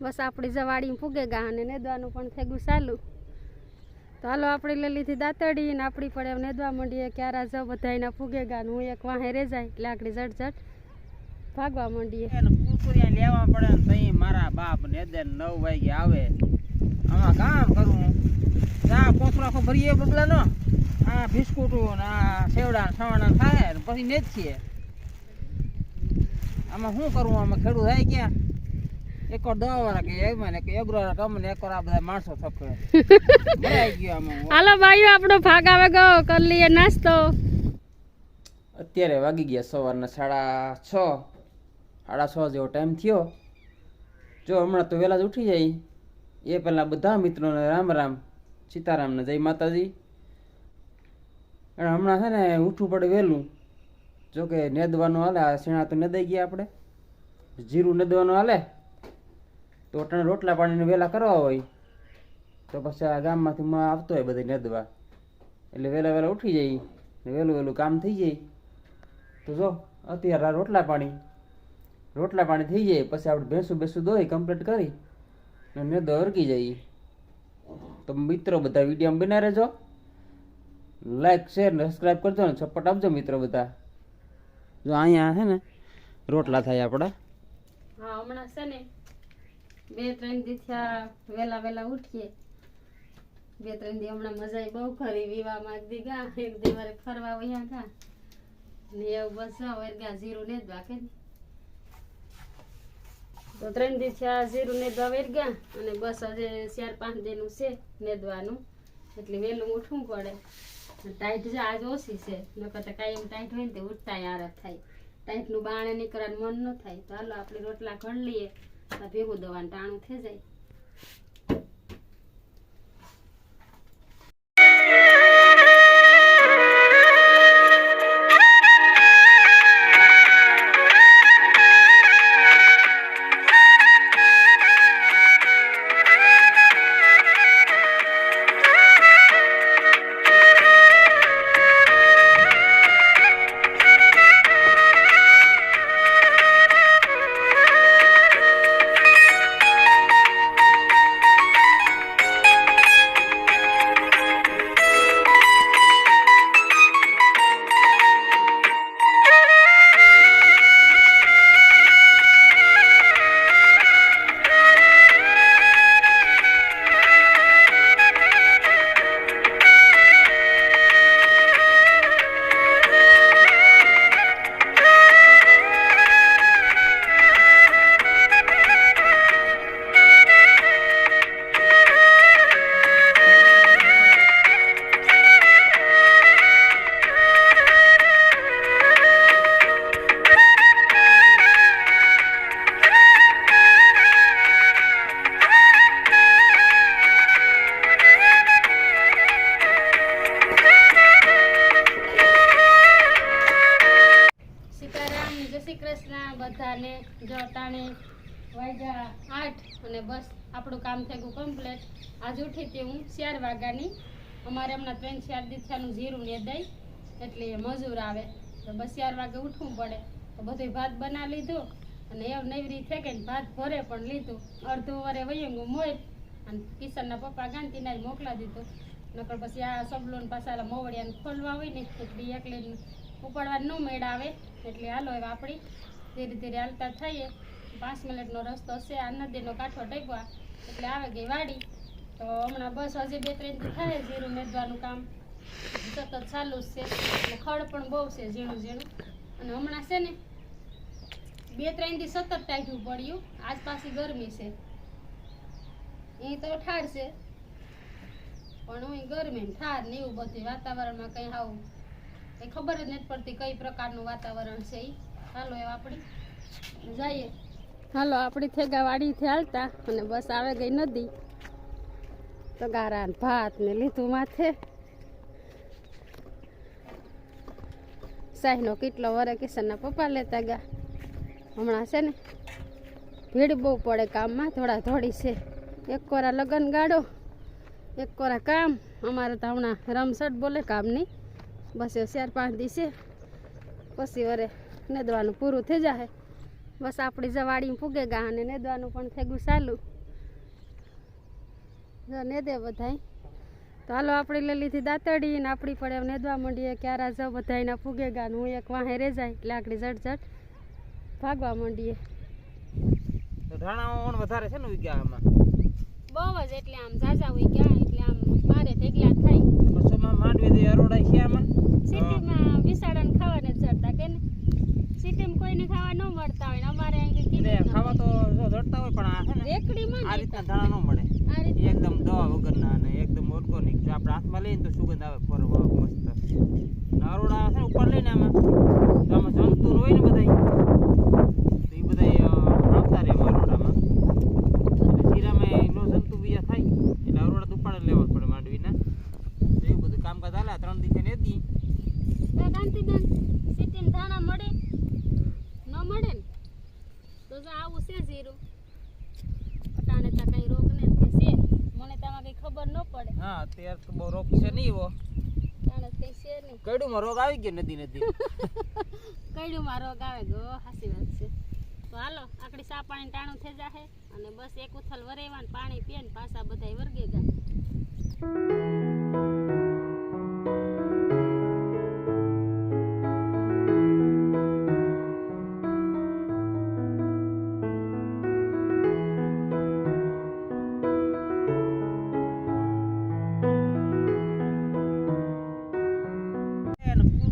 બસ આપણી જવાડી ફૂગે ગા અને નેદવાનું પણ થેગું ચાલુ. તો હાલો આપણે લઈ લીધી દાંતડી ને આપણી પડે એમ નેદવા માંડીએ ક્યારા જાવ બધા એના ફૂગે ગા હું એક વાહે રે જાય એટલે આપણે ઝટ ઝટ ભાગવા માંડીએ. લેવા પડે ને તઈ મારા બાપ ને દે નવ વાગે આવે. આમાં કામ કરું આ કોથળો આખો ભરીએ બબલા નો? આ બિસ્કુટો ને આ સેવડા સવાણા થાય ને પછી ને જ છીએ આમાં શું કરવું આમાં ખેડૂત થાય ક્યાં? એક વાર દવા વાળા કે એમાં કે એગ્રો કમ ને એક વાર આ બધા માણસો થપે ભરાઈ ગયો આમાં હાલો ભાઈઓ આપણો ભાગ આવે ગયો. કરી લઈએ નાસ્તો. અત્યારે વાગી ગયા સવારના સાડા છ. સાડા છ જેવો ટાઈમ થયો. જો હમણાં તો વહેલા જ ઉઠી જાય એ પહેલાં બધા મિત્રોને રામ રામ. સીતારામને જય માતાજી. અને હમણાં છે ને ઉઠવું પડે વહેલું. જોકે નેદવાનું હાલે આ શેણા તો નદાઈ ગયા આપણે. જીરું નેદવાનું હાલે. તો રોટલા પાણીને વહેલા કરવા હોય, તો પછી આ ગામમાંથી માં આવતો હોય બધી નેદવા. એટલે વહેલા વહેલા ઉઠી જાય વહેલું વહેલું કામ થઈ જાય. તો જો, અત્યારે રોટલા પાણી રોટલા પાણી થઈ જાય, પછી આપણે ભેંસું બેસું દોઈ કમ્પ્લીટ કરી અને મેં અરકી જઈએ તો મિત્રો બધા વીડિયો બના રહેજો. લાઈક શેર ને સબસ્ક્રાઈબ કરજો ને સપોર્ટ આપજો મિત્રો બધા. જો અહીંયા છે ને, રોટલા થાય આપણા. હા, હમણાં છે ને બે ત્રણ દી થયા વેલા વહેલા ઉઠીએ. બે ત્રણ દી હમણાં મજા બહુ ખરી એક દી ગા, એક દી ફરવા વયા ગા. ને એવું બસ એરગા જીરું ને જ બાકે તો ત્રણ દી થયા જીરું ને દવા વેરગા અને બસ આજે ચાર પાંચ દિનનું છે નેદવાનું. એટલે વહેલું ઉઠવું પડે. ટાઈટ છે આજ ઓછી છે, નકર તો કાંઈ એમ ટાઈટ હોય ને તે ઉઠતા આરત થાય. ટાઈટનું બાણે નીકળવાનું મન ન થાય. તો હાલો, આપણે રોટલા ઘણ લઈએ. ભેગું દવાનું ટાણું થઈ જાય. કૃષ્ણ જટાણે વાગ્યા આઠ અને બસ આપણું કામ થઈ ગયું કમ્પ્લેટ આજ ઉઠી તે હું ચાર વાગ્યાની. અમારે હમણાં ત્રણ ચાર દિવસનું જીરું ને દઈ, એટલે મજૂર આવે. તો બસ ચાર વાગે ઉઠવું પડે. તો બધું ભાત બનાવી લીધું અને એવું નવી રીતે કે ને ભાત ભરે પણ લીધું. અડધું વરે વયું મોય અને કિશનના પપ્પા ગાંધીના મોકલા દીધું. નકર પછી આ સબલો ને પાછા મોવડિયાને ખોલવા હોય ને એટલી એકલી ઉપાડવા ન મેળ આવે. એટલે હાલો હવે આપણી ધીરે ધીરે હાલતા થઈએ. પાંચ મિનિટનો રસ્તો છે, આ નદીનો કાંઠો ડગવા એટલે આવે ગઈ વાડી. તો હમણાં બસ હજી બે ત્રણ થાય જીરું મેદવાનું કામ. સતત ચાલુ જ છે. ખડ પણ બહુ છે ઝીણું ઝીણું. અને હમણાં છે ને, બે ત્રણ દી સતત ટાઢ્યું પડ્યું. આજ ગરમી છે. એ તો ઠાર છે. પણ હું ગરમી ઠાર ને એવું બધું વાતાવરણમાં કંઈ આવું એ ખબર જ નથી પડતી કઈ પ્રકારનું વાતાવરણ છે એ હાલો એ આપણે જઈએ. થેગા વાડીથી હાલતા અને બસ આવે ગઈ નદી. તો ગારા ભાત ને લીધું માથે. સાહીનો કેટલો વરે કિશનના પપ્પા લેતા ગયા. હમણાં છે ને, ભીડ બહુ પડે કામમાં, થોડા થોડી છે. એક કોરા લગન ગાડો એક કોરા કામ. અમારે તો હમણાં રમસટ બોલે કામની. બસ એ ચાર પાંચ દિવસે. પછી વરે નેદવાનું પૂરું થઈ જાય બસ આપણી જવાડી ફૂગે ગા અને નેદવાનું પણ થેગું ચાલુ. જો નેદે બધાય. તો હાલો આપણે લઈ લીધી દાંતડી ને આપણી પડે નેદવા માંડીએ ક્યારા જાવ બધાયના ફૂગે ગા હું એક વાહે રે જાય એટલે જટ જટ ભાગવા માંડીએ. ધાણા વધારે છે ને ઉગ્યા આમાં? બહુ જ એટલે આમ જાજા ઉગ્યા ગયા એટલે આમ મારે ઢેગલા થાય. બસોમાં માંડવી દે અરોડા છે આમાં? સિટીમાં વિસાડાને ખાવાને જ જડતા કે ને? સિટીમાં કોઈને ખાવા ન મળતા હોય અમારે અહીં કીધું ખાવા તો જો જડતા હોય પણ આ છે ને રેકડીમાં આ રીતના ધાણા ન મળે. એકદમ દવા વગરના અને એકદમ ઓર્ગોનિક જો આપણે હાથમાં લઈએ તો સુગંધ આવે. ફરવા મસ્ત. નારોડા છે ઉપર લઈને આમાં તો આમાં જંતુ હોય ને બધાય તો એ બધાય અ, આવતા રહે અરોડામાં એટલે જીરામાં નો જંતુ બીજા થાય એટલે અરોડા તો ઉપાડે લેવા જ પડે માંડવીના તો એવું બધું કામકાજ હાલે આ ત્રણ દિવસે નથી તો કાંતિબેન સિટીમાં ધાણા મળે ન મળે ને તો જો આવું છે જીરું અટાણે તો કઈ રોગ ને તે છે મને તો આમાં કઈ ખબર ન પડે હા અત્યારે તો બહુ રોગ છે નહીં એવો અટાણે તો કઈ મારો રોગ આવી ગયો નદી નદી. મારો રોગ આવે ગો હાસી વાત છે. તો હાલો, આકડી સા પાણી ટાણું થઈ જાહે અને બસ એક ઉથલ વરેવાન પાણી પીએ ને પાછા બધાય વર્ગે ગયા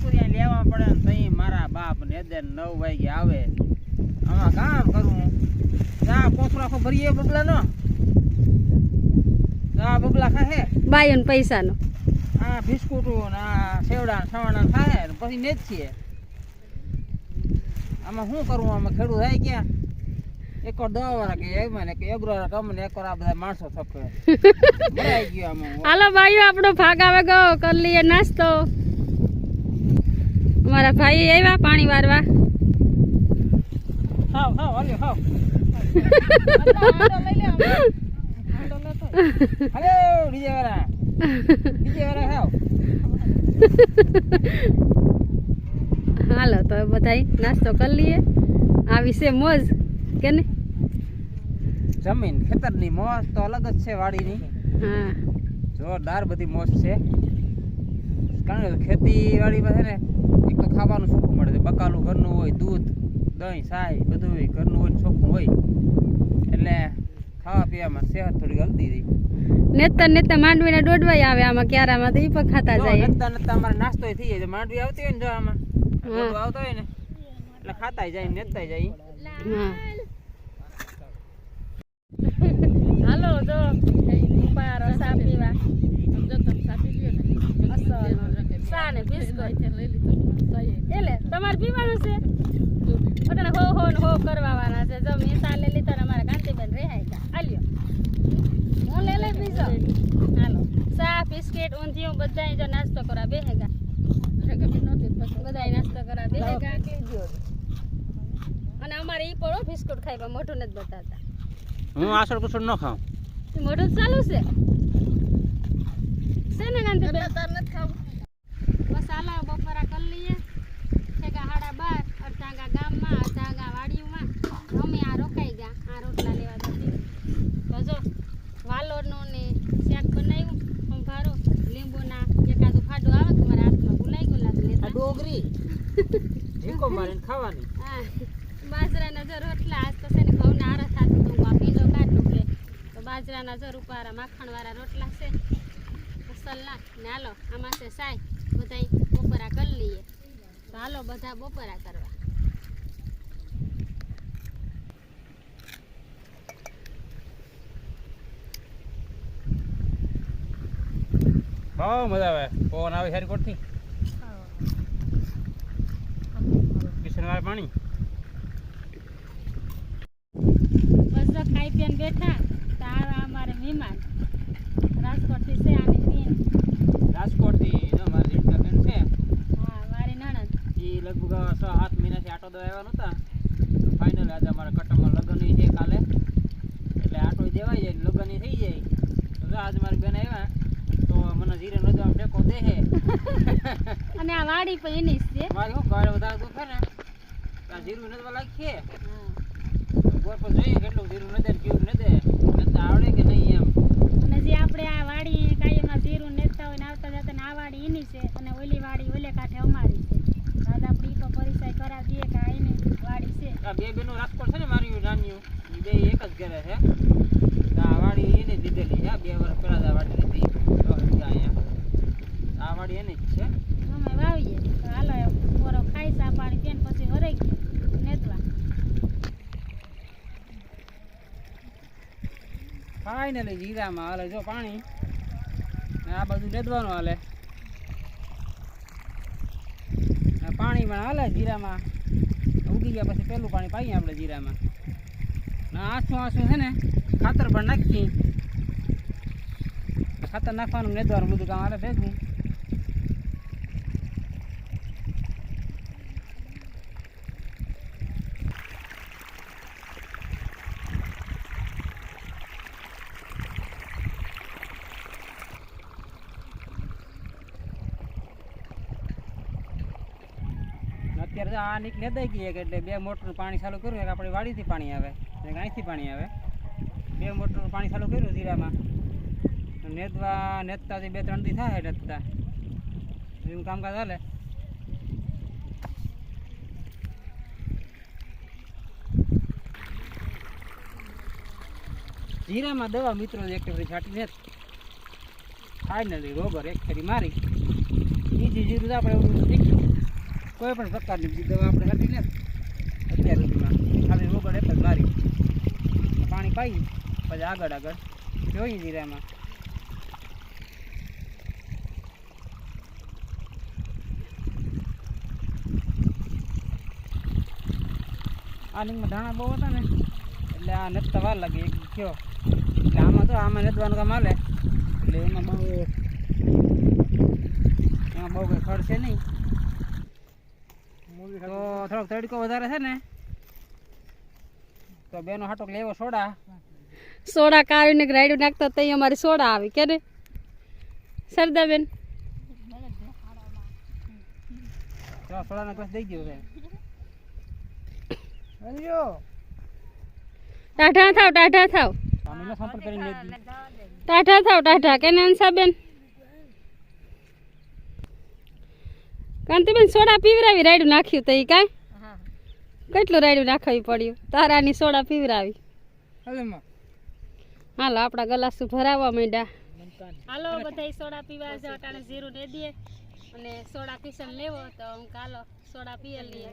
કુરકુરિયા લેવા પડે ને તઈ મારા બાપ ને દે નવ વાગે આવે. આમાં કામ કરું જા કોથળો આખો ભરીએ બબલા નો? જા બબલા ખાહે? બાયન પૈસા નો આ બિસ્કુટો ને આ સેવડા ને સવાણા ને ખાહે ને પછી ને જ છીએ. આમાં શું કરવું આમાં ખેડૂત થાય ક્યાં? એક વાર દવા વાળા કે એમાં ને કે એગ્રો કમ ને એક વાર આ બધા માણસો થપે ભરાઈ ગયો આમાં હાલો ભાઈઓ આપણો ભાગ આવે ગયો. કરી લઈએ નાસ્તો. અમારા ભાઈ આવ્યા પાણી વારવા. હલો તો બધાય નાસ્તો કરી લઈએ. આ વિશે મોજ કે ને જમીન ખેતરની મોજ તો અલગ જ છે વાડીની. હા. જોરદાર બધી મોજ છે. કારણ કે ખેતી વાડીમાં છે ને એક તો ખાવાનું ચોખ્ખું મળે છે. બકાલું ઘરનું હોય દૂધ દહીં સાય બધું હોય ઘરનું હોય ચોખ્ખું હોય. એટલે ખાવા પીવામાં સેહત થોડી હલતી રહી. નેતા નેતા માંડવીના દોડવાય આવે આમાં ક્યારામાં તો ઈ પણ ખાતા જાય નેતા નેતા અમારે નાસ્તો થઈ જાય. માંડવી આવતી હોય ને જો આમાં. આવતો હોય ને એટલે ખાતાય જાય નેતા જાય હા હાલો જો ઉપારો સા પીવા સા ને બિસ્કુટ એટલે તમારે પીવાનું છે? અટણે હો હો ને હો કરવાવાના છે. જો મેં લઈ લીધો ને અમારા કાંતિબેન રેહાય ગયા. હાલ્યો. હું લઈ લઈ બીજો. હાલો. સા બિસ્કિટ ઊંધિયું બધાય જો નાસ્તો કરવા બેહેગા બધાય નાસ્તો કરવા બેહેગા અને અમારે ઈ પડો બિસ્કુટ ખાઈવા મોઢું નથી બતાવતા. હું આસળ કુસળ ન ખાઉં. મોઢું જ ચાલુ છે? છે ને કાંતિબેન? બસ હાલો બપોરા કરી લઈએ. ઠેકા હાડા બાર અડધાગા ગામમાં અડધાગા વાડીઓમાં. અમે આ રોકાઈ ગયા. આ રોટલા લેવા જતી. તો જો વાલોરનું ને શાક બનાવ્યું. સંભારો લીંબુના એકાદું ફાડો આવે તો મારા હાથમાં ભૂલાઈ ગયું લાગે આ ડોગરી. ઢીકો મારીને ખાવાની. હા. બાજરાના જો રોટલા આજ તો છે ને ઘઉંના આરા થતું હતું આ પીંડો કાઢ તો બાજરાના જો રૂપારા માખણવાળા રોટલા છે. મસલના ને હાલો આમાં છે સાય બધાય બપોરા કરી લઈએ. તો હાલો બધા બપોરા કરવા. બહુ મજા આવે. પવન આવે સારી કોટથી? કિશનવાળા પાણી? બસ ખાઈ પીને બેઠા. તારા અમારે મહેમાન. રાજકોટથી છે આની બેન. રાજકોટથી જો મારી રીતના બેન છે હા મારી નણંદ એ લગભગ છ સાત મહિનાથી આટો દવાવાનો હતા ફાઇનલ આજે અમારા કટમમાં લગ્ન છે કાલે. એટલે આટો દેવાય જાય લગ્ન થઈ જાય. તો આજે મારી બેન આવ્યા તો મને જીરે નદવામાં ટેકો દે છે અને આ વાડી પણ એની જ છે. મારી હું કાળ વધારે દુખે ને આ જીરું નદવા લાગી છે બોર પર જોઈએ કેટલું જીરું ન કેવું નદે આવડે કે નહીં એમ. અને જે આપણે આ વાડી કાયમમાં જીરું નેતા હોય ને આવતા જતા ને આ વાડી એની છે. અને ઓલી વાડી ઓલે કાંઠે અમારી છે. પરિચય કરાવી દઈએ કે આ એની વાડી છે. આ બે બેનો રાજકોટ છે ને મારી નાનીઓ એ બે એક જ ઘરે છે. આ વાડી એને દીધેલી આ બે વર્ષ પહેલા આ વાડી લીધી. અહીંયા. આ વાડી એને જ છે. અમે વાવીએ. હાલો પોરો ખાઈ સા પાણી પીને પછી હરાઈ ગયો. નેતવા ફાઇનલી જીરામાં હાલે. જો પાણી. આ બધું નેદવાનું હાલે આ પાણી પણ હાલે જીરામાં. ઉગી ગયા પછી પેલું પાણી પાઈએ આપણે જીરામાં. આસું આસું છે ને, ખાતર પણ નાખી. ખાતર નાખવાનું નેદવાનું બધું કામ હાલે ભેગું ને અત્યારે તો આ નીક લેદાઈ ગઈ એટલે બે મોટરનું પાણી ચાલુ કર્યું, એક આપણી વાડીથી પાણી આવે એક અહીંથી પાણી આવે. બે મોટરનું પાણી ચાલુ કર્યું જીરામાં. નેદવા નેતતાથી બે, ત્રણ દી થાય નેતતા એનું કામકાજ હાલે. જીરામાં દવા મિત્રો એક ફેરી છાંટીને ફાઇનલી રોબર એક ફેરી મારી. બીજી જીરું આપણે કોઈ પણ પ્રકારની બીજી દવા આપણે હતી ને અત્યારે સુધીમાં ખાલી રોગડ એક જ મારી. પાણી પાઈ, પછી આગળ આગળ જોઈએ જીરામાં આ લીંગમાં ધાણા બહુ હતા ને, એટલે આ નથતા વાર લાગે એક કયો એટલે આમાં તો આમાં નદવાનું કામ હાલે. એટલે એમાં બહુ એમાં બહુ કંઈ ખર્ચે નહીં. તો થોડોક તડકો વધારે છે ને તો બેનો હાટો લેવો સોડા. સોડા કાઢીને રાયડું નાખતા તઈ અમારી સોડા આવી કે ને? સરદાબેન. સોડાનો ગ્લાસ દઈ ગયો ટાઢા થાવ ટાઢા થાવ. ટાઢા થાવ ટાઢા કે ને અંશાબેન કાંતિબેન સોડા પીવરાવી રાયડું નાખ્યું તઈ કાંઈ? કેટલું રાયડું નાખવી પડ્યું? તારાની સોડા પીવરાવી. હાલો આપણા ગલાસું ભરાવવા માંડ્યા. હાલો બધા સોડા પીવા જાવ અટાણે જીરું દે દઈએ. અને સોડા પીસન લેવો તો હું કાલો સોડા પીએ લઈએ.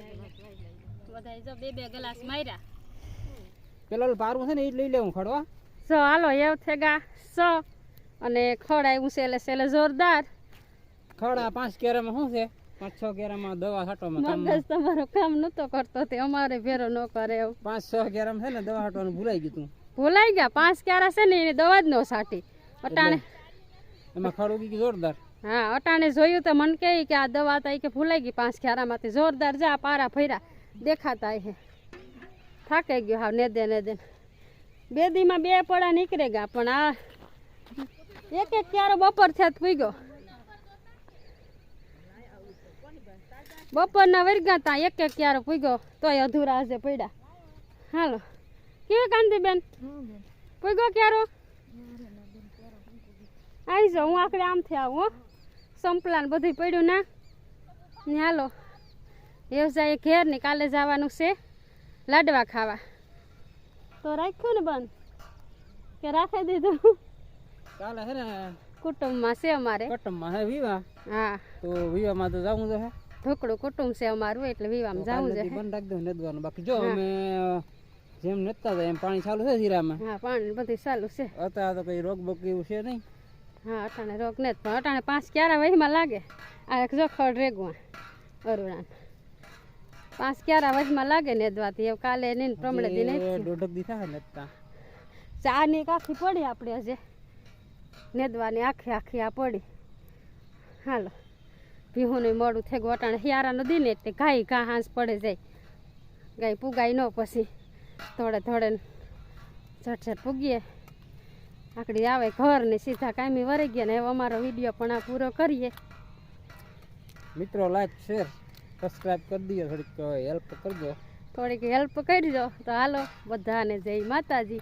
બધા જો બે બે ગ્લાસ માર્યા. પેલો ઓલું પારવું છે ને એ લઈ લેવું ખડવા સો હાલો એવું થેગા. સો અને ખડ આવ્યું છે એટલે સેલે જોરદાર. ખડા પાંચ કેરામાં શું છે? પાંચ છ કેરામાં દવા છાંટવામાં કામ. મગજ તમારો કામ નતો કરતો તે અમારે ભેરો ન કરે પાંચ છ કેરામાં છે ને દવા છાંટવાનું ભૂલાઈ ગયું તું. ભૂલાઈ ગયા પાંચ ક્યારા છે ને એને દવા જ ન સાટી અટાણે. એમાં ખડ ઉગી જોરદાર? હા અટાણે જોયું તો મને કહે કે આ દવા તો કે ભૂલાઈ ગઈ પાંચ ક્યારામાંથી. જોરદાર જા પારા ફર્યા. દેખાતા હે. થાકી ગયો હાવ ને દે બે દીમાં બે પડા નીકળે ગયા પણ આ એક એક ક્યારો બપોર થયા પૂગ્યો. બપોરના વર્ગા તા એક એક ક્યારો પૂગ્યો તોય અધૂરા હશે પડ્યા. હાલો કેવી કાંતિબેન? પૂગ્યો ક્યારો? આવી જાઓ હું આખરે આમથી આવું હો. સંપલા ને બધું પડ્યું ના. ને હાલો વ્યવસાય ઘેર ને કાલે જવાનું છે લાડવા ખાવા. તો રાખ્યું ને બંધ? કે રાખી દીધું? કાલે ને? કુટુંબમાં છે અમારે. કુટુંબમાં હે વિવાહ? હા. તો વિવાહમાં તો જવું તો હે. ઢોકળું કુટુંબ છે અમારું એટલે વિવામાં જવું છે. બંધ રાખી દઉં નદવાનું બાકી જો અમે જેમ નતા હતા એમ પાણી ચાલુ છે જીરામાં હા પાણી બધું ચાલુ છે. અત્યારે તો કઈ રોગ બોગ એવું છે નહીં? હા અટાણે રોગ ને પણ અટાણે પાંચ ક્યારા વહીમાં લાગે. આ એક જો ખડ રેગવા અરુણા પાંચ ક્યારા વજમાં લાગે ને દ્વાથી એવું કાલે નહીં પ્રમણે દી નહીં દોઢક દી થાય ને ચા ની કાખી આખી પડી આપણે હજે. નેદવાની આખી આખી આ પડી. હાલો. ભીહુનું મોડું થઈ ગયું અટાણે હિયારા નદી ને એટલે ગાય ઘા હાંસ પડે જાય. ગાય પુગાય ન પછી. થોડે થોડે ઝટ ઝટ પૂગીએ. આકડી આવે ઘર ને સીધા કાયમી વરી ગયા ને હવે અમારો વીડિયો પણ આ પૂરો કરીએ. મિત્રો લાઈક શેર સબસ્ક્રાઇબ કરી દઈએ. થોડીક હેલ્પ કરજો. થોડીક હેલ્પ કરજો તો હાલો બધાને જય માતાજી.